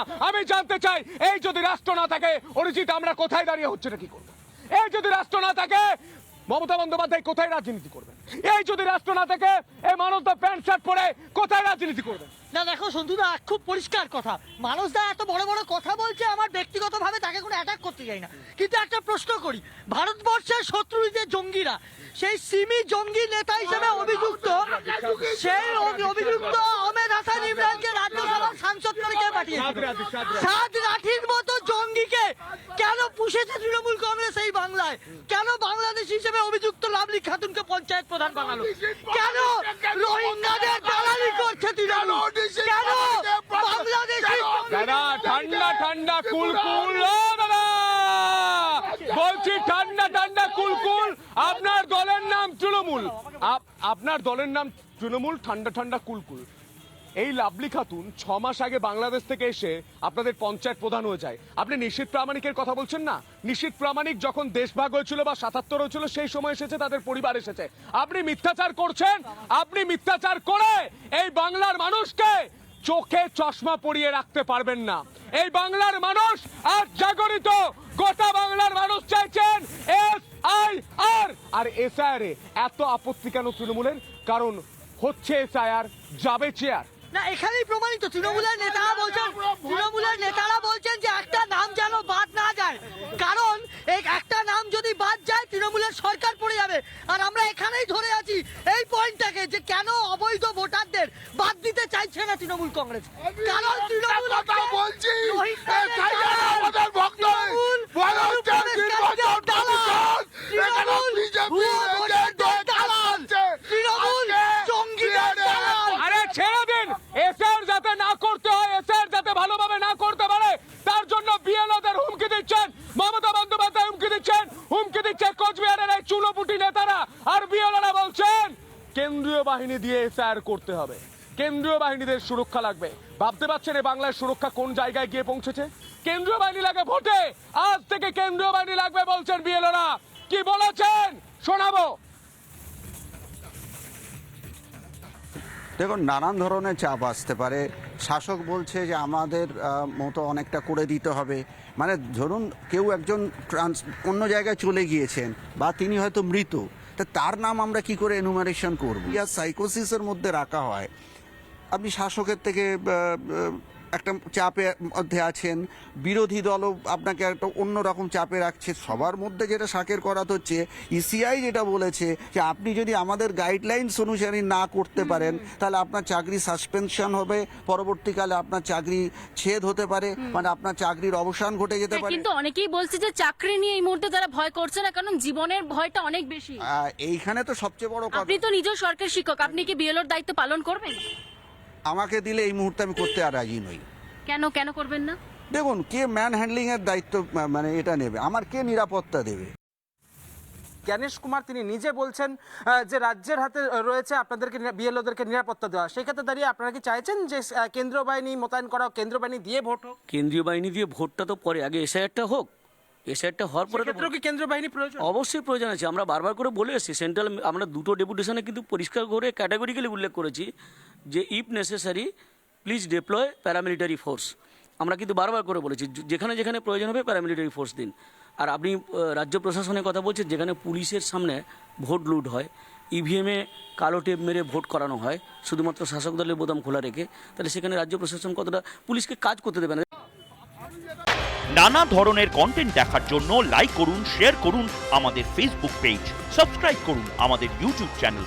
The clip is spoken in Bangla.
না। আমি জানতে চাই, এই যদি রাষ্ট্র না থাকে, অরিজিৎ, আমরা কোথায় দাঁড়িয়ে হচ্ছে কি করব? এই যদি রাষ্ট্র না থাকে, মমতা বন্দ্যোপাধ্যায় কোথায় রাজনীতি করবেন? এই যদি রাষ্ট্র না থাকে, এই মানবতা প্যান্ট শার্ট পরে কোথায় রাজনীতি করবেন? না, দেখো সন্ধুদা খুব পরিষ্কার কথা। মানুষদা এত বড় বড় কথা বলছে, আমার ব্যক্তিগতভাবে তাকে কোনো অ্যাটাক করতে চাই না। কিন্তু একটা প্রশ্ন করি, ভারতবর্ষের শত্রু যে জঙ্গিরা, সেই সিমি জঙ্গি নেতা হিসেবে অভিযুক্ত, সেই অভিযুক্ত সাত লাঠির মতো জঙ্গিকে কেন পুষেছে তৃণমূল কংগ্রেস এই বাংলায়? কেন বাংলাদেশ হিসেবে অভিযুক্ত লাভলি খাতুনকে পঞ্চায়েত প্রধান বানালো? কেন রোহিঙ্গাদের দালালি করছে তৃণমূল? কেন বাংলাদেশি দাদা ঠান্ডা ঠান্ডা কুল কুল দাদা! বলছি ঠান্ডা ঠান্ডা কুল কুল আপনার দলের নাম তৃণমূল। আপ- আপনার দলের নাম তৃণমূল ঠান্ডা ঠান্ডা কুলকুল। এই লাভলি খাতুন ছ মাস আগে বাংলাদেশ থেকে এসে আপনাদের পঞ্চায়েত প্রধান হয়ে যায়। আপনি নিশীত প্রামাণিকের কথা বলছেন না? নিশীত প্রামাণিক যখন দেশভাগ হয়েছিল বা সাতাত্তর হয়েছিল, সেই সময় এসেছে, তাদের পরিবার এসেছে। আপনি মিথ্যাচার করছেন? আপনি মিথ্যাচার করে এই বাংলার মানুষকে চোখে চশমা পরিয়ে রাখতে পারবেন না। এই বাংলার মানুষ আজ জাগরিত। গোটা বাংলার মানুষ চাইছেন এস আই আর। আর এসআইআর এত আপত্তি কেন তৃণমূলের? কারণ হচ্ছে এস আই এসআইআর যাবে চেয়ার। না এখানেই প্রমাণিত। তৃণমূলের নেতারা বলছেন তৃণমূলের নেতারা বলছেন যে একটা নাম যেন বাদ না যায়। কারণ একটা নাম যদি বাদ যায় তৃণমূলের সরকার পড়ে যাবে। আর আমরা এখানেই ধরে আছি এই পয়েন্টটাকে যে কেন অবৈধ ভোটারদের বাদ দিতে চাইছে না তৃণমূল কংগ্রেস। কারণ তৃণমূল বলছি ভক্ত তৃণমূল বলা হচ্ছে তৃণমূল নির্বাচন দালাল, কমিশন এখানে তৃণমূল বিজেপি ভুয়ো ভোটারদের দালাল, তৃণমূল জঙ্গিদের দালাল আরে ছেড়ে দিন এসআর যাতে না করতে হয় এসআর যাতে ভালোভাবে না করতে পারে তার জন্য বিএলওদের হুমকি দিচ্ছেন মমতা বন্দ্যোপাধ্যায় হুমকি দিচ্ছেন হুমকি দিচ্ছে কোচবিহারের এই চুনোপুটি নেতারা, আর বিএলওরা বলছেন, কেন্দ্রীয় বাহিনী দিয়ে এসআর করতে হবে। কেন্দ্রীয় বাহিনীদের সুরক্ষা লাগবে। ভাবতে পারছেন এই বাংলার সুরক্ষা কোন জায়গায় গিয়ে পৌঁছেছে? কেন্দ্রীয় বাহিনী লাগে ভোটে। আজ থেকে কেন্দ্রীয় বাহিনী লাগবে, বলছেন বিএলওরা কি বলেছেন? শোনাবো। দেখুন, নানান ধরনের চাপ আসতে পারে। শাসক বলছে যে আমাদের মতো অনেকটা করে দিতে হবে। মানে ধরুন কেউ একজন ট্রান্স, অন্য জায়গায় চলে গিয়েছেন বা তিনি হয়তো মৃত, তা তার নাম আমরা কি করে এনুমারেশন করব? ইয়া সাইকোসিসের মধ্যে রাখা হয়। আপনি শাসকের থেকে একটা চাপে মধ্যে আছেন বিরোধী দলও আপনাকে একটা অন্যরকম চাপে রাখছে সবার মধ্যে যেটা সাকের করাত হচ্ছে ইসিআই যেটা বলেছে যে আপনি যদি আমাদের গাইডলাইনস অনুসারে না করতে পারেন তাহলে আপনার চাকরি সাসপেনশন হবে পরবর্তীকালে আপনার চাকরি ছেদ হতে পারে মানে আপনার চাকরির অবসান ঘটে যেতে হ্যাঁ, পারে। কিন্তু অনেকেই বলছে যে চাকরি নিয়ে এই মুহূর্তে তারা ভয় করছে না কারণ জীবনের ভয়টা অনেক বেশি। এইখানে তো সবচেয়ে বড় কথা। আপনি তো নিজেও সরকারি শিক্ষক আপনি কি বিএলওর দায়িত্ব পালন করবেন? আমাকে দিলে এই মুহূর্তে আমি করতে আর রাজি নই। কেন কেন করবেন না? দেখুন কে ম্যান হ্যান্ডলিং এর দায়িত্ব মানে এটা নেবে আমার কে নিরাপত্তা দেবে? জ্ঞানেশ কুমার তিনি নিজে বলছেন যে রাজ্যের হাতে রয়েছে আপনাদেরকে বিএলওদেরকে নিরাপত্তা দেওয়া। সেই ক্ষেত্রে দাঁড়িয়ে আপনারা কি চাইছেন যে কেন্দ্রীয় বাহিনী মোতায়েন করা হোক, কেন্দ্রীয় বাহিনী দিয়ে ভোট হোক? কেন্দ্রীয় বাহিনী দিয়ে ভোটটা তো পরে আগে এসআইআরটা হোক। এসআইআরটা হওয়ার পরে তো কি কেন্দ্রীয় বাহিনী প্রয়োজন? অবশ্যই প্রয়োজন আছে। আমরা বারবার করে বলে এসেছি সেন্ট্রাল আমরা দুটো ডেপুটেশনে কিন্তু পরিষ্কার করে ক্যাটাগরিক্যালি উল্লেখ করেছি। যে if necessary please deploy paramilitary force আমরা কিন্তু বারবার করে বলেছি যেখানে যেখানে প্রয়োজন হবে প্যারামিলিটারি ফোর্স দিন। আর আপনি রাজ্য প্রশাসনের কথা বলছেন, যেখানে পুলিশের সামনে ভোট লুট হয় ইভিএমে কালো টেপ মেরে ভোট করানো হয়, শুধুমাত্র শাসক দলের বোতাম খোলা রেখে, তাহলে সেখানে রাজ্য প্রশাসন কতটা পুলিশকে কাজ করতে দেবে না? নানা ধরনের কন্টেন্ট দেখার জন্য লাইক করুন শেয়ার করুন আমাদের ফেসবুক পেজ সাবস্ক্রাইব করুন আমাদের ইউটিউব চ্যানেল